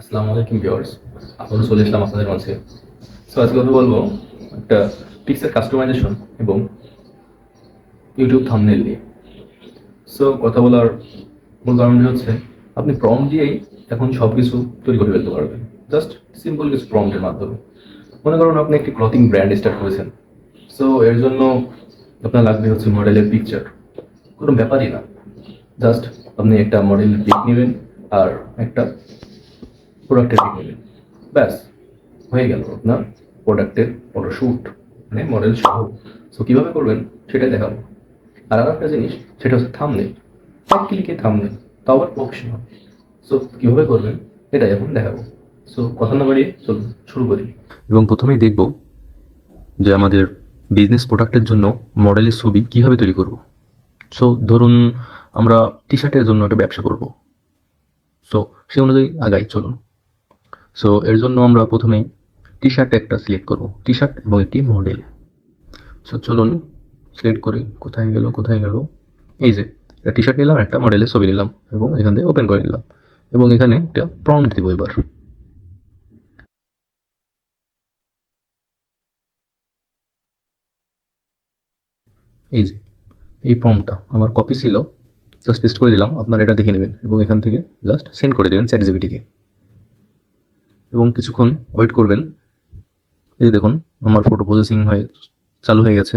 আসসালামু আলাইকুম ভিউয়ার্স আবারও চলে এসলাম আপনাদের মাঝে। সো আজকে কথা বলব একটা পিক্সেল কাস্টমাইজেশন এবং ইউটিউব থাম্বনেল নিয়ে। সো কথা বলার মূল কারণটি হচ্ছে, আপনি প্রম দিয়েই এখন সব কিছু তৈরি করে ফেলতে পারবেন। জাস্ট সিম্পল কিছু প্রম্পটের মাধ্যমে। মনে করুন আপনি একটি ক্লথিং ব্র্যান্ড স্টার্ট করেছেন। সো এর জন্য আপনার লাগবে হচ্ছে মডেলের পিকচার কোনো ব্যাপারই না। জাস্ট আপনি একটা মডেলের পিক নেবেন আর একটা প্রোডাক্টের নেবেন ব্যাস, হয়ে গেল আপনার প্রোডাক্টের ফটোশ্যুট মানে মডেল সহ সো কীভাবে করবেন সেটাই দেখাবো। আর আর একটা জিনিস, সেটা হচ্ছে থামনেল এক ক্লিকে থামনেল তাও আবার প্রফেশনাল সো কীভাবে করবেন এটাই এখন দেখাবো। সো কথা না বাড়িয়ে চলুন, শুরু করি। এবং প্রথমেই দেখব যে আমাদের বিজনেস প্রোডাক্টের জন্য মডেলের ছবি কীভাবে তৈরি করব। সো ধরুন আমরা টি শার্টের জন্য একটা ব্যবসা করব। সো সেই অনুযায়ী আগাই, চলুন। সো এর জন্য আমরা প্রথমেই টি শার্ট একটা সিলেক্ট করব। টি শার্ট এবং একটি মডেল সো চলুন সিলেক্ট করি। কোথায় গেল কোথায় গেল? এই যে, একটা টি শার্ট নিলাম, একটা মডেলের ছবি নিলাম এবং এখান থেকে ওপেন করে নিলাম এবং এখানে একটা প্রম্পট দিব এবার। এই যে, এই ফর্মটা আমার কপি ছিল। জাস্ট পেস্ট করে দিলাম, আপনারা এটা দেখে নেবেন এবং এখান থেকে জাস্ট সেন্ড করে দেবেন চ্যাট জিবিটিকে এবং কিছুক্ষণ ওয়েট করবেন। এই দেখুন, আমার ফটো প্রসেসিং হয়ে, চালু হয়ে গেছে।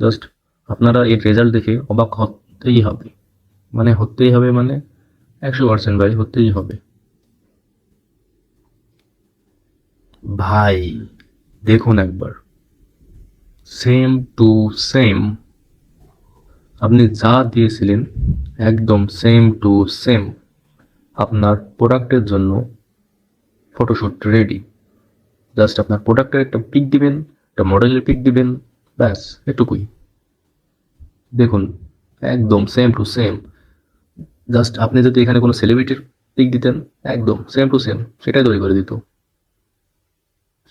জাস্ট আপনারা এর রেজাল্ট দেখে অবাক হতেই হবে। মানে হতেই হবে মানে একশো পার্সেন্ট ভাই, হতেই হবে। ভাই, দেখুন একবার। সেম টু সেম আপনি যা দিয়েছিলেন, একদম সেম টু সেম আপনার প্রোডাক্টের জন্য ফটোশ্যুট রেডি জাস্ট আপনার প্রোডাক্টের একটা পিক দিবেন, একটা মডেলের পিক দিবেন, ব্যাস, এটুকুই। দেখুন, একদম সেম টু সেম জাস্ট আপনি যদি এখানে কোনো সেলিব্রিটির পিক দিতেন, একদম সেম টু সেম সেটাই তৈরি করে দিত।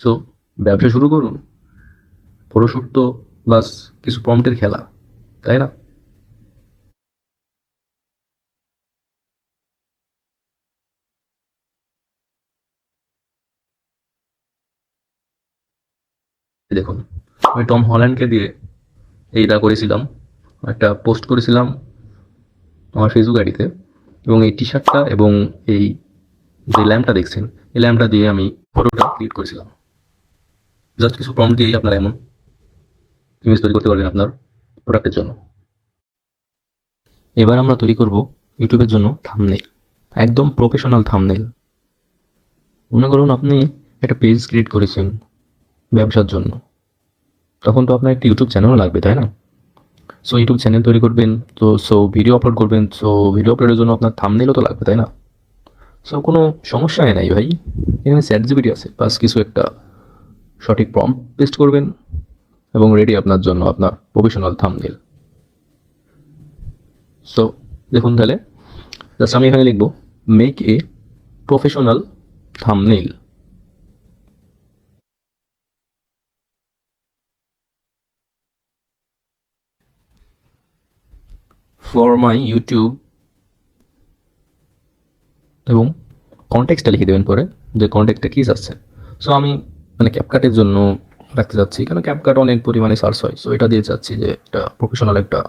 সো ব্যবসা শুরু করুন। ফটোশ্যুট তো বাস কিছু প্রম্পটের খেলা, তাই না? দেখুন, আমি টম হল্যান্ডকে দিয়ে এইটা করেছিলাম, একটা পোস্ট করেছিলাম আমার ফেসবুক আইডিতে, এবং এই টি শার্টটা এবং এই যে ল্যাম্পটা দেখছেন, এই ল্যাম্পটা দিয়ে আমি ফটোটা ক্রিয়েট করেছিলাম। জাস্ট কিছু প্রম্পট দিয়েই আপনারা এমন ইমেজ তৈরি করতে পারবেন আপনার প্রোডাক্টের জন্য। এবার আমরা তৈরি করব ইউটিউবের জন্য থামনেল একদম প্রফেশনাল থামনেল মনে করুন আপনি একটা পেজ ক্রিয়েট করেছেন ব্যবসার জন্য। তখন তো আপনার একটা ইউটিউব চ্যানেলও লাগবে, তাই না? সো ইউটিউব চ্যানেল তৈরি করবেন, তো সো ভিডিও আপলোড করবেন সো ভিডিও আপলোডের জন্য আপনার থামনেলও তো লাগবে, তাই না? সো কোনো সমস্যাই নাই ভাই। এখানে স্যাট জিবিটি আছে বাস কিছু একটা সঠিক প্রম পেস্ট করবেন এবং রেডি আপনার জন্য আপনার প্রফেশনাল থামনেল সো দেখুন তাহলে জাস্ট আমি এখানে লিখব make a professional thumbnail for my YouTube এবং কন্টেক্সটটা লিখে দেবেন পরে, যে কন্টেক্সটটা কী যাচ্ছে। সো আমি মানে ক্যাপকাটের জন্য রাখতে চাচ্ছি কারণ ক্যাপকাট অনেক পরিমাণে সার্চ হয়। সো এটা দিয়ে চাচ্ছি যে একটা প্রফেশনাল একটা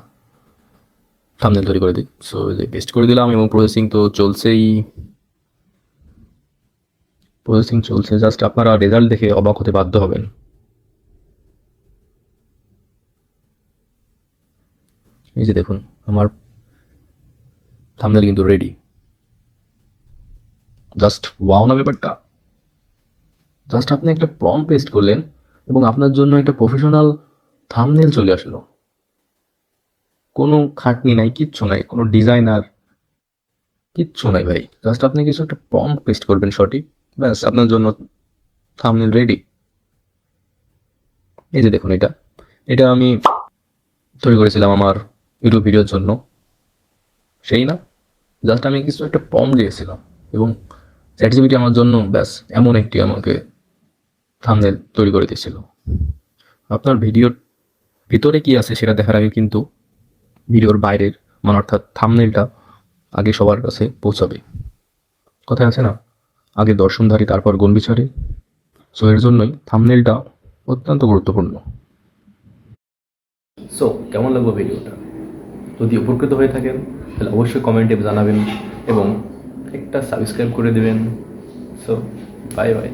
থামনেল তৈরি করে দিই। সো যে পেস্ট করে দিলাম এবং প্রসেসিং তো চলছেই। প্রসেসিং চলছে জাস্ট আপনারা রেজাল্ট দেখে অবাক হতে বাধ্য হবেন। এই যে দেখুন, আমার থামনেল কিন্তু রেডি জাস্ট ওয়াও না ব্যাপারটা? জাস্ট আপনি একটা প্রম পেস্ট করলেন এবং আপনার জন্য একটা প্রফেশনাল থামনেল চলে আসলো। কোনো খাটনি নাই, কিচ্ছু নাই, কোনো ডিজাইনার কিচ্ছু নাই ভাই। জাস্ট আপনি কিছু একটা প্রম পেস্ট করবেন সঠিক, ব্যাস, আপনার জন্য থামনেল রেডি এই যে দেখুন এটা। এটা আমি তৈরি করেছিলাম আমার ইউটিউব ভিডিওর জন্য। সেই না? জাস্ট আমি কিছু একটা পম দিয়েছিলাম এবং চ্যাট জিবিটি আমার জন্য ব্যাস এমন একটি আমাকে থামনেল তৈরি করে দিয়েছিল। আপনার ভিডিওর ভিতরে কি আছে সেটা দেখার আগে কিন্তু ভিডিওর বাইরের মানে অর্থাৎ থামনেলটা আগে সবার কাছে পৌঁছাবে। কথায় আছে না? আগে দর্শনধারী, তারপর গুণ বিচারে। সো এর জন্যই থামনেলটা অত্যন্ত গুরুত্বপূর্ণ। সো কেমন লাগল ভিডিওটা যদি উপকৃত হয়ে থাকেন, তাহলে অবশ্যই কমেন্টে জানাবেন এবং একটা সাবস্ক্রাইব করে দেবেন। So bye bye